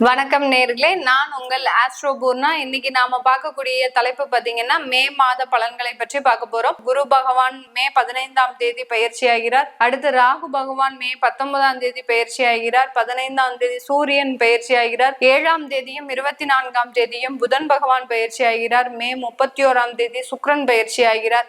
வணக்கம் நேர்களே. நான் உங்கள் ஆஸ்ட்ரோபூர்னா இன்னைக்கு நாம பார்க்கக்கூடிய தலைப்பு பாத்தீங்கன்னா மே மாத பலன்களை பற்றி பார்க்க போறோம். குரு பகவான் மே பதினைந்தாம் தேதி பயிற்சி ஆகிறார். அடுத்து ராகு பகவான் மே பத்தொன்பதாம் தேதி பயிற்சி ஆகிறார். பதினைந்தாம் தேதி சூரியன் பயிற்சி ஆகிறார். ஏழாம் தேதியும் இருபத்தி நான்காம் தேதியும் புதன் பகவான் பயிற்சி ஆகிறார். மே முப்பத்தி ஓராம் தேதி சுக்ரன் பயிற்சி ஆகிறார்.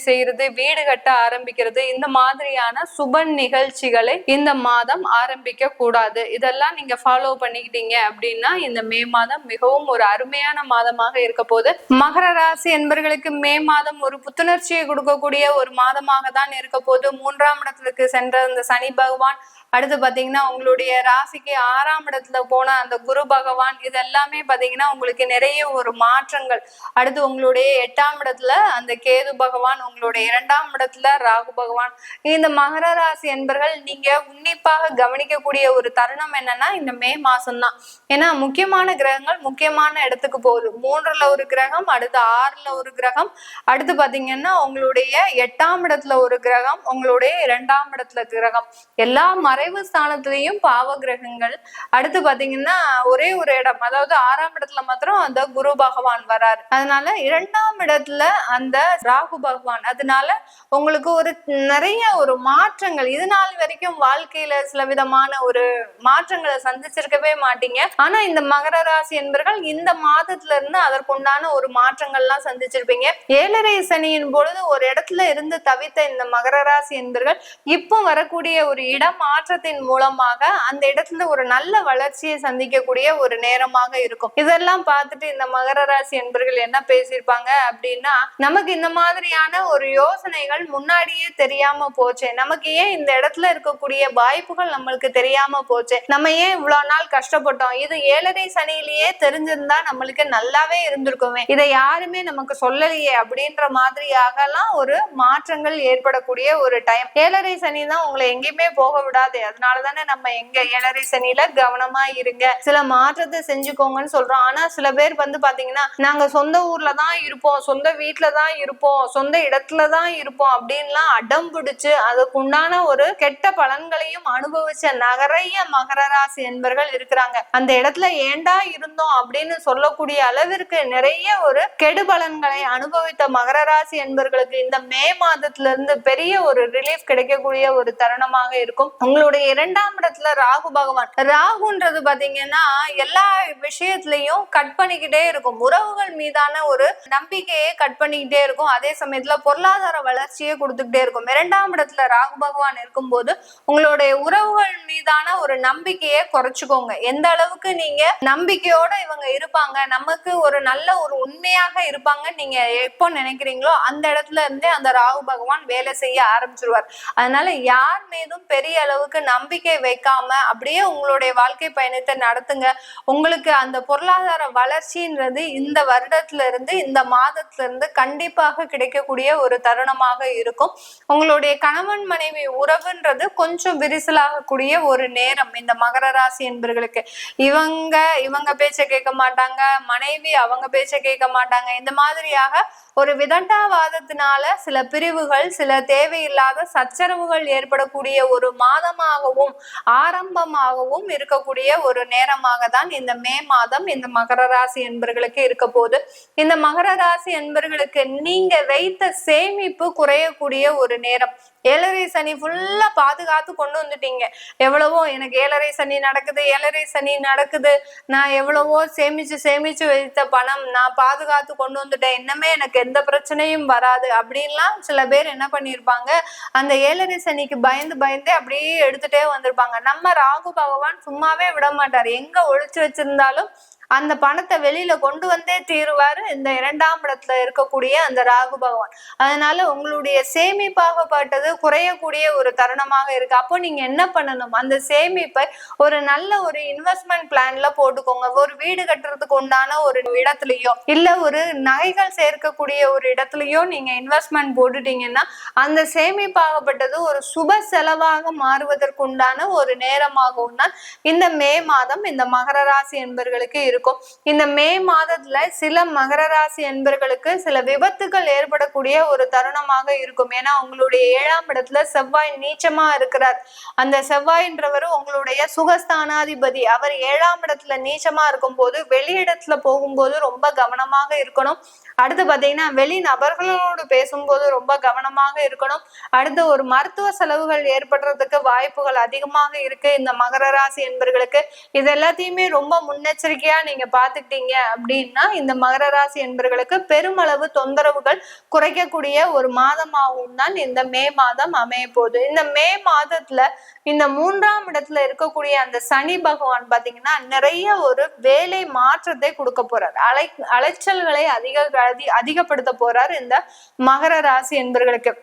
செய்யறது வீடு கட்ட ஆரம்பிக்கிறது இந்த மாதிரியான சுப நிகழ்ச்சிகளை இந்த மாதம் ஆரம்பிக்க கூடாது. இதெல்லாம் நீங்க ஃபாலோ பண்ணிக்கிட்டீங்க அப்படின்னா இந்த மே மாதம் மிகவும் ஒரு அருமையான மாதமாக இருக்க போது மகர ராசி என்பர்களுக்கு மே மாதம் ஒரு புத்துணர்ச்சியை கொடுக்கக்கூடிய ஒரு மாதமாக தான் இருக்க போது மூன்றாம் இடத்துக்கு சென்ற அந்த சனி பகவான் அடுத்து பாத்தீங்கன்னா உங்களுடைய ராசிக்கு ஆறாம் இடத்துல போன அந்த குரு பகவான் இது எல்லாமே பாத்தீங்கன்னா உங்களுக்கு நிறைய ஒரு மாற்றங்கள். அடுத்து உங்களுடைய எட்டாம் இடத்துல அந்த கேது பகவான் உங்களுடைய இரண்டாம் இடத்துல ராகு பகவான். இந்த மகர ராசி என்பர்கள் நீங்க உன்னிப்பாக கவனிக்கக்கூடிய ஒரு தருணம் என்னன்னா இந்த மே மாசம் தான் ஏன்னா முக்கியமான கிரகங்கள் முக்கியமான இடத்துக்கு போகுது. மூன்றுல ஒரு கிரகம் அடுத்து ஆறுல ஒரு கிரகம். அடுத்து பாத்தீங்கன்னா உங்களுடைய எட்டாம் இடத்துல ஒரு கிரகம் உங்களுடைய இரண்டாம் இடத்துல கிரகம். எல்லா மர மறைவு ஸ்தானத்திலையும் பாவ கிரகங்கள் அடுத்து பாத்தீங்கன்னா ஒரே ஒரு இடம் அதாவது ஆறாம் இடத்துல மாத்திரம் அந்த குரு பகவான் வராரு. அதனால இரண்டாம் இடத்துல அந்த ராகு பகவான். அதனால உங்களுக்கு ஒரு நிறைய ஒரு மாற்றங்கள். இது நாள் வரைக்கும் வாழ்க்கையில சில விதமான ஒரு மாற்றங்களை சந்திச்சிருக்கவே மாட்டீங்க. ஆனா இந்த மகர ராசி என்பர்கள் இந்த மாதத்துல இருந்து அதற்குண்டான ஒரு மாற்றங்கள்லாம் சந்திச்சிருப்பீங்க. ஏழரை சனியின் பொழுது ஒரு இடத்துல இருந்து தவித்த இந்த மகர ராசி என்பர்கள் இப்போ வரக்கூடிய ஒரு இடம் மாற்ற மாற்றத்தின் மூலமாக அந்த இடத்துல ஒரு நல்ல வளர்ச்சியை சந்திக்கக்கூடிய ஒரு நேரமாக இருக்கும். இதெல்லாம் பார்த்துட்டு இந்த மகர ராசி என்பர்கள் என்ன பேசியிருப்பாங்க அப்படின்னா நமக்கு இந்த மாதிரியான ஒரு யோசனைகள் முன்னாடியே தெரியாம போச்சு. நமக்கு ஏன் இந்த இடத்துல இருக்கக்கூடிய வாய்ப்புகள் நம்மளுக்கு தெரியாம போச்சு? நம்ம ஏன் இவ்வளவு நாள் கஷ்டப்பட்டோம்? இது ஏழரை சனியிலேயே தெரிஞ்சிருந்தா நம்மளுக்கு நல்லாவே இருந்திருக்குமே. இதை யாருமே நமக்கு சொல்லலையே அப்படின்ற மாதிரியாகலாம் ஒரு மாற்றங்கள் ஏற்படக்கூடிய ஒரு டைம் ஏழரை சனி தான் உங்களை எங்கேயுமே போக விடாது. அதனாலதானே நம்ம எங்க ஏழரை சனியில கவனமா இருங்க. சில மாற்றத்தை செஞ்சுக்கோங்கன்னு சொல்றோம். ஆனா சில பேர் வந்து பாத்தீங்கன்னா நாங்க சொந்த ஊர்ல தான் இருப்போம். சொந்த வீட்டுல தான் இருப்போம். சொந்த இடத்துல தான் இருப்போம். அப்படின்லாம் அடம் பிடிச்சு அதுக்குண்டான ஒரு கெட்ட பலன்களையும் அனுபவிச்ச நகரைய மகர ராசி என்பர்கள் இருக்கிறாங்க. அந்த இடத்துல ஏண்டா இருந்தோம் அப்படின்னு சொல்லக்கூடிய அளவிற்கு நிறைய ஒரு கெடு பலன்களை அனுபவித்த மகர ராசி என்பர்களுக்கு இந்த மே மாதத்துல இருந்து பெரிய ஒரு ரிலீஃப் கிடைக்கக்கூடிய ஒரு தருணமாக இருக்கும். உங்களுடைய இரண்டாம் இடத்துல ராகு பகவான். ராகுன்றது பாத்தீங்கன்னா எல்லா விஷயத்திலையும் கட் பண்ணிக்கிட்டே இருக்கும். உறவுகள் மீதான ஒரு நம்பிக்கையை கட் பண்ணிக்கிட்டே இருக்கும். அதே சமயத்துல பொருளாதார வளர்ச்சியை கொடுத்துக்கிட்டே இருக்கும். இரண்டாம் இடத்துல ராகு பகவான் இருக்கும்போது உங்களுடைய உறவுகள் மீதான ஒரு நம்பிக்கையை குறைச்சுக்கோங்க. எந்த அளவுக்கு நீங்க நம்பிக்கையோட இவங்க இருப்பாங்க நமக்கு ஒரு நல்ல ஒரு உண்மையாக இருப்பாங்க நீங்க எப்போ நினைக்கிறீங்களோ அந்த இடத்துல இருந்தே அந்த ராகு பகவான் வேலை செய்ய ஆரம்பிச்சிருவார். அதனால யார் மீதும் பெரிய அளவுக்கு நம்பிக்கை வைக்காம அப்படியே உங்களுடைய வாழ்க்கை பயணத்தை நடத்துங்க. உங்களுக்கு அந்த பொருளாதார வளர்ச்சின்றது இந்த வருடத்துல இருந்து இந்த மாதத்துல இருந்து கண்டிப்பாக கிடைக்கக்கூடிய ஒரு தருணமாக இருக்கும். உங்களுடைய கணவன் மனைவி உறவுன்றது கொஞ்சம் விரிசலாகக்கூடிய ஒரு நேரம் இந்த மகர ராசி என்பர்களுக்கு. இவங்க இவங்க பேச்சை கேட்க மாட்டாங்க. மனைவி அவங்க பேச்சை கேட்க மாட்டாங்க. இந்த மாதிரியாக ஒரு விதண்டாவாதத்தினால சில பிரிவுகள் சில தேவையில்லாத சச்சரவுகள் ஏற்படக்கூடிய ஒரு மாதமாகவும் ஆரம்பமாகவும் இருக்கக்கூடிய ஒரு நேரமாக தான் இந்த மே மாதம் இந்த மகர ராசி என்பர்களுக்கு இருக்க போது இந்த மகர ராசி என்பர்களுக்கு நீங்க வைத்த சேமிப்பு குறையக்கூடிய ஒரு நேரம். ஏழரை சனி ஃபுல்லா பாதுகாத்து கொண்டு வந்துட்டீங்க. எவ்வளவோ எனக்கு ஏழரை சனி நடக்குது ஏழரை சனி நடக்குது. நான் எவ்வளவோ சேமிச்சு சேமிச்சு வைத்த பணம் நான் பாதுகாத்து கொண்டு வந்துட்டேன். இன்னமே எனக்கு எந்த பிரச்சனையும் வராது. அப்படின்லாம் சில பேர் என்ன பண்ணியிருப்பாங்க அந்த ஏழரை சனிக்கு பயந்து பயந்தே அப்படியே எடுத்துட்டே வந்திருப்பாங்க. நம்ம ராகு பகவான் சும்மாவே விட மாட்டார். எங்க ஒழிச்சு வச்சிருந்தாலும் அந்த பணத்தை வெளியில கொண்டு வந்தே தீருவாரு இந்த இரண்டாம் இடத்துல இருக்கக்கூடிய அந்த ராகு பகவான். அதனால உங்களுடைய சேமிப்பாகப்பட்டது குறையக்கூடிய ஒரு தருணமாக இருக்கு. அப்போ நீங்க என்ன பண்ணணும்? அந்த சேமிப்பை ஒரு நல்ல ஒரு இன்வெஸ்ட்மெண்ட் பிளான்ல போட்டுக்கோங்க. ஒரு வீடு கட்டுறதுக்கு உண்டான ஒரு இடத்துலயோ இல்ல ஒரு நகைகள் சேர்க்கக்கூடிய ஒரு இடத்துலயோ நீங்க இன்வெஸ்ட்மெண்ட் போட்டுட்டீங்கன்னா அந்த சேமிப்பாகப்பட்டது ஒரு சுப செலவாக மாறுவதற்கு உண்டான ஒரு நேரமாகவும் தான் இந்த மே மாதம் இந்த மகர ராசி என்பர்களுக்கு இருக்கும் இருக்கும். இந்த மே மாதத்துல சில மகர ராசி என்பர்களுக்கு சில விபத்துகள் ஏற்படக்கூடிய ஒரு தருணமாக இருக்கும். ஏன்னா உங்களுடைய ஏழாம் இடத்துல செவ்வாய் நீச்சமா இருக்கிறார். அந்த செவ்வாயின்றவர் உங்களுடைய சுகஸ்தானாதிபதி. அவர் ஏழாம் இடத்துல நீச்சமா இருக்கும் போது வெளியிடத்துல போகும்போது ரொம்ப கவனமாக இருக்கணும். அடுத்து பாத்தீங்கன்னா வெளி நபர்களோடு பேசும்போது ரொம்ப கவனமாக இருக்கணும். அடுத்து ஒரு மருத்துவ செலவுகள் ஏற்படுறதுக்கு வாய்ப்புகள் அதிகமாக இருக்கு. இந்த மகர ராசி என்பர்களுக்கு இது எல்லாத்தையுமே ரொம்ப முன்னெச்சரிக்கையா நீங்க பாத்துக்கிட்டீங்க அப்படின்னா இந்த மகர ராசி என்பர்களுக்கு பெருமளவு தொந்தரவுகள் குறைக்கக்கூடிய ஒரு மாதமாகவும் தான் இந்த மே மாதம் அமைய போகுது. இந்த மே மாதத்துல இந்த மூன்றாம் இடத்துல இருக்கக்கூடிய அந்த சனி பகவான் பாத்தீங்கன்னா நிறைய ஒரு வேலை மாற்றத்தை கொடுக்க போறார். அலை அலைச்சல்களை அதிக அதி- அதிகப்படுத்த போறார் இந்த மகர ராசி என்பர்களுக்கு.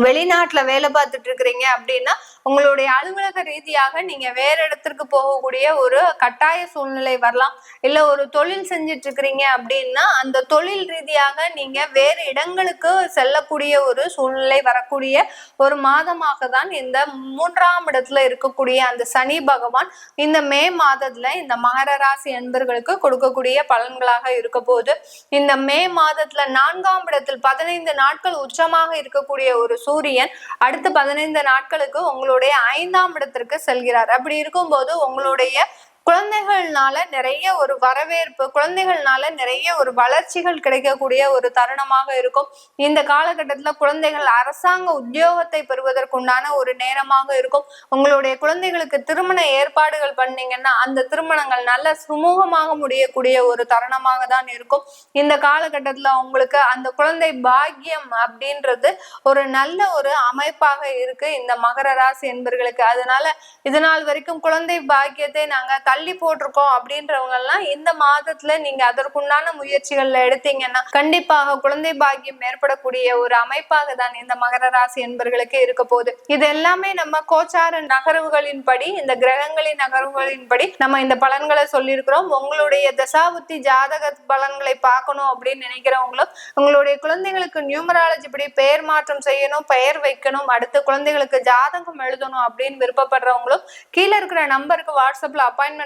வெளிநாட்டுல வேலை பார்த்துட்டு இருக்கிறீங்க அப்படின்னா உங்களுடைய அலுவலக ரீதியாக நீங்க வேற இடத்திற்கு போகக்கூடிய ஒரு கட்டாய சூழ்நிலை வரலாம். இல்ல ஒரு தொழில் செஞ்சுட்டு இருக்கிறீங்க அப்படின்னா அந்த தொழில் ரீதியாக நீங்க வேறு இடங்களுக்கு செல்லக்கூடிய ஒரு சூழ்நிலை வரக்கூடிய ஒரு மாதமாக தான் இந்த மூன்றாம் இடத்துல இருக்கக்கூடிய அந்த சனி பகவான் இந்த மே மாதத்துல இந்த மகர ராசி என்பர்களுக்கு கொடுக்கக்கூடிய பலன்களாக இருக்க போது இந்த மே மாதத்துல நான்காம் இடத்தில் பதினைந்து நாட்கள் உச்சமாக இருக்கக்கூடிய ஒரு சூரியன் அடுத்த பதினைந்து நாட்களுக்கு உங்களுடைய ஐந்தாம் இடத்திற்கு செல்கிறார். அப்படி இருக்கும்போது உங்களுடைய குழந்தைகள்னால நிறைய ஒரு வரவேற்பு குழந்தைகள்னால நிறைய ஒரு வளர்ச்சிகள் கிடைக்கக்கூடிய ஒரு தருணமாக இருக்கும். இந்த காலகட்டத்துல குழந்தைகள் அரசாங்க உத்தியோகத்தை பெறுவதற்குண்டான ஒரு நேரமாக இருக்கும். உங்களுடைய குழந்தைகளுக்கு திருமண ஏற்பாடுகள் பண்ணீங்கன்னா அந்த திருமணங்கள் நல்ல சுமூகமாக முடியக்கூடிய ஒரு தருணமாக தான் இருக்கும். இந்த காலகட்டத்துல உங்களுக்கு அந்த குழந்தை பாக்கியம் அப்படின்றது ஒரு நல்ல ஒரு அமைப்பாக இருக்கு. இந்த மகர ராசி என்பர்களுக்கு. அதனால இது நாள் வரைக்கும் குழந்தை பாக்கியத்தை நாங்க தள்ளி போட்டிருக்கோம் அப்படின்றவங்க எல்லாம் இந்த மாதத்துல நீங்க அதற்குண்டான முயற்சிகள்ல எடுத்தீங்கன்னா கண்டிப்பாக குழந்தை பாக்கியம் ஏற்படக்கூடிய ஒரு அமைப்பாக தான் இந்த மகர ராசி என்பர்களுக்கு இருக்க போகுது. இது எல்லாமே நம்ம கோச்சார நகர்வுகளின் படி இந்த கிரகங்களின் நகர்வுகளின் படி நம்ம இந்த பலன்களை சொல்லியிருக்கிறோம். உங்களுடைய தசாபுத்தி ஜாதக பலன்களை பார்க்கணும் அப்படின்னு நினைக்கிறவங்களும் உங்களுடைய குழந்தைகளுக்கு நியூமராலஜி படி பெயர் மாற்றம் செய்யணும் பெயர் வைக்கணும் அடுத்து குழந்தைகளுக்கு ஜாதகம் எழுதணும் அப்படின்னு விருப்பப்படுறவங்களும் கீழே இருக்கிற நம்பருக்கு வாட்ஸ்அப்ல அப்பாயின்மெண்ட்